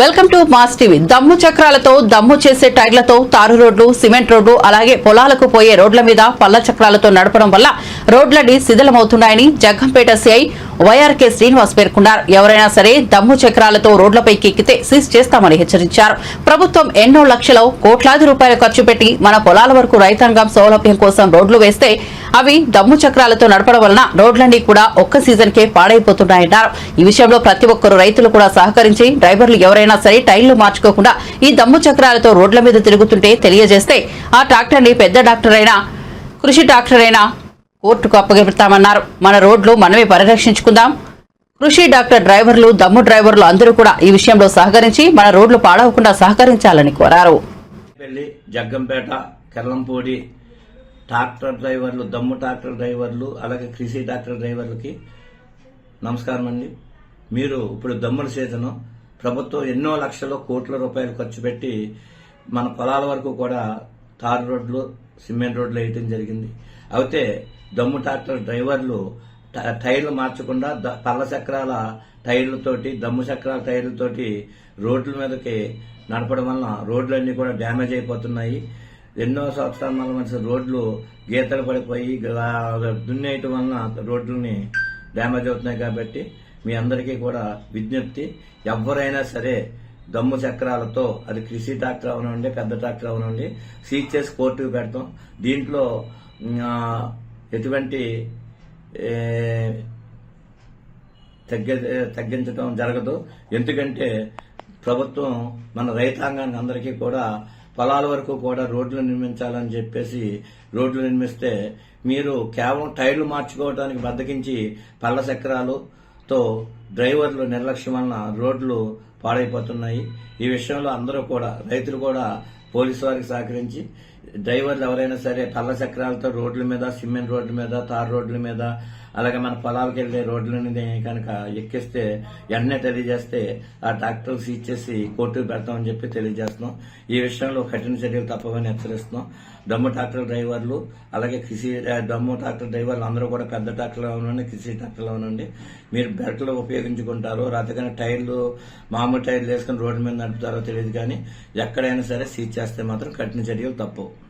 Welcome to mass TV. దమ్ము చక్రాలతో దమ్ము చేసే టైర్లతో తారు రోడ్లు సిమెంట్ రోడ్లు అలాగే పొలాలకు పోయే రోడ్ల మీద పల్ల చక్రాలతో నడపడం వల్ల రోడ్లన్నీ శిథిలమవుతున్నాయని జగ్గంపేట సిఐ వైఆర్కే శ్రీనివాస్ పేర్కొన్నారు. ఎవరైనా సరే దమ్ము చక్రాలతో రోడ్లపైకి ఎక్కితే సీజ్ చేస్తామని హెచ్చరించారు. ప్రభుత్వం ఎన్నో లక్షల కోట్లాది రూపాయలు ఖర్చు పెట్టి మన పొలాల వరకు రైతాంగం సౌలభ్యం కోసం రోడ్లు వేస్తే అవి దమ్ము చక్రాలతో నడపడం వలన రోడ్లన్నీ కూడా ఒక్క సీజన్ కే పాడైపోతున్నాయన్నారు. ఈ విషయంలో ప్రతి ఒక్కరు రైతులు కూడా సహకరించి డ్రైవర్లు ఎవరైనా సరే టైర్లు మార్చుకోకుండా ఈ దమ్ము చక్రాలతో రోడ్ల మీద తిరుగుతుంటే తెలియజేస్తే ఆ ట్రాక్టర్ని పెద్ద డాక్టర్ అయినా కృషి డాక్టర్ అయినా కోర్టుకు అప్పగెడతామన్నారు మన రోడ్లు మనమే పరిరక్షించుకుందాం. కృషి డాక్టర్ డ్రైవర్లు దమ్ము డ్రైవర్లు అందరూ కూడా ఈ విషయంలో సహకరించి మన రోడ్లు పాడవకుండా సహకరించాలని కోరారు. జగ్గంపేట కెల్లంపూడి ట్రాక్టర్ డ్రైవర్లు దమ్ము ట్రాక్టర్ డ్రైవర్లు అలాగే కృషి ట్రాక్టర్ డ్రైవర్లకి నమస్కారం అండి. మీరు ఇప్పుడు దమ్ముల సీజను ప్రభుత్వం ఎన్నో లక్షల కోట్ల రూపాయలు ఖర్చు పెట్టి మన పొలాల వరకు కూడా తారు రోడ్లు సిమెంట్ రోడ్లు వేయటం జరిగింది. అయితే దమ్ము ట్రాక్టర్ డ్రైవర్లు టైర్లు మార్చకుండా పళ్ళ పల్ల చక్రాల టైర్లతోటి దమ్ము చక్రాల టైర్లతోటి రోడ్ల మీదకి నడపడం వలన రోడ్లన్నీ కూడా డ్యామేజ్ అయిపోతున్నాయి. ఎన్నో సంవత్సరాల మధ్య రోడ్లు గీతలు పడిపోయి దున్నేయటం వలన రోడ్లని డ్యామేజ్ అవుతున్నాయి కాబట్టి మీ అందరికీ కూడా విజ్ఞప్తి. ఎవరైనా సరే దమ్ము చక్రాలతో అది కృషి ట్రాక్టర్ అవనండి పెద్ద ట్రాక్టర్ అవనండి సీజ్ చేసి కోర్టుకు పెడతాం. దీంట్లో ఎటువంటి ఏ, తగ్గించడం జరగదు. ఎందుకంటే ప్రభుత్వం మన రైతాంగాన్ని అందరికీ కూడా పొలాల వరకు కూడా రోడ్లు నిర్మించాలని చెప్పేసి రోడ్లు నిర్మిస్తే మీరు కేవలం టైర్లు మార్చుకోవడానికి బద్దకించి పళ్ళ చక్రాలుతో డ్రైవర్లు నిర్లక్ష్యం వలన రోడ్లు పాడైపోతున్నాయి. ఈ విషయంలో అందరూ కూడా రైతులు కూడా పోలీసు వారికి సహకరించి డ్రైవర్లు ఎవరైనా సరే పళ్ళ చక్రాలతో రోడ్ల మీద సిమెంట్ రోడ్ల మీద తార్ రోడ్ల మీద అలాగే మన పొలాలకు వెళ్ళే రోడ్లని కనుక ఎక్కిస్తే వెంటనే తెలియజేస్తే ఆ ట్రాక్టర్ సీజ్ చేసి కోర్టుకు పెడతామని చెప్పి తెలియజేస్తున్నాం. ఈ విషయంలో కఠిన చర్యలు తప్పవని హెచ్చరిస్తున్నాం. దమ్ము ట్రాక్టర్ డ్రైవర్లు అలాగే కృషి దమ్ము ట్రాక్టర్ డ్రైవర్లు అందరూ కూడా పెద్ద ట్రాక్టర్లో ఉండండి కృషి ట్రాక్టర్లో ఉండండి మీరు బెల్ట్లు ఉపయోగించుకుంటారు రాతకైనా టైర్లు మామూలు టైర్లు వేసుకుని రోడ్డు మీద నడుపుతారో తెలియదు కానీ ఎక్కడైనా సరే సీజ్ చేస్తే మాత్రం కఠిన చర్యలు తప్పవు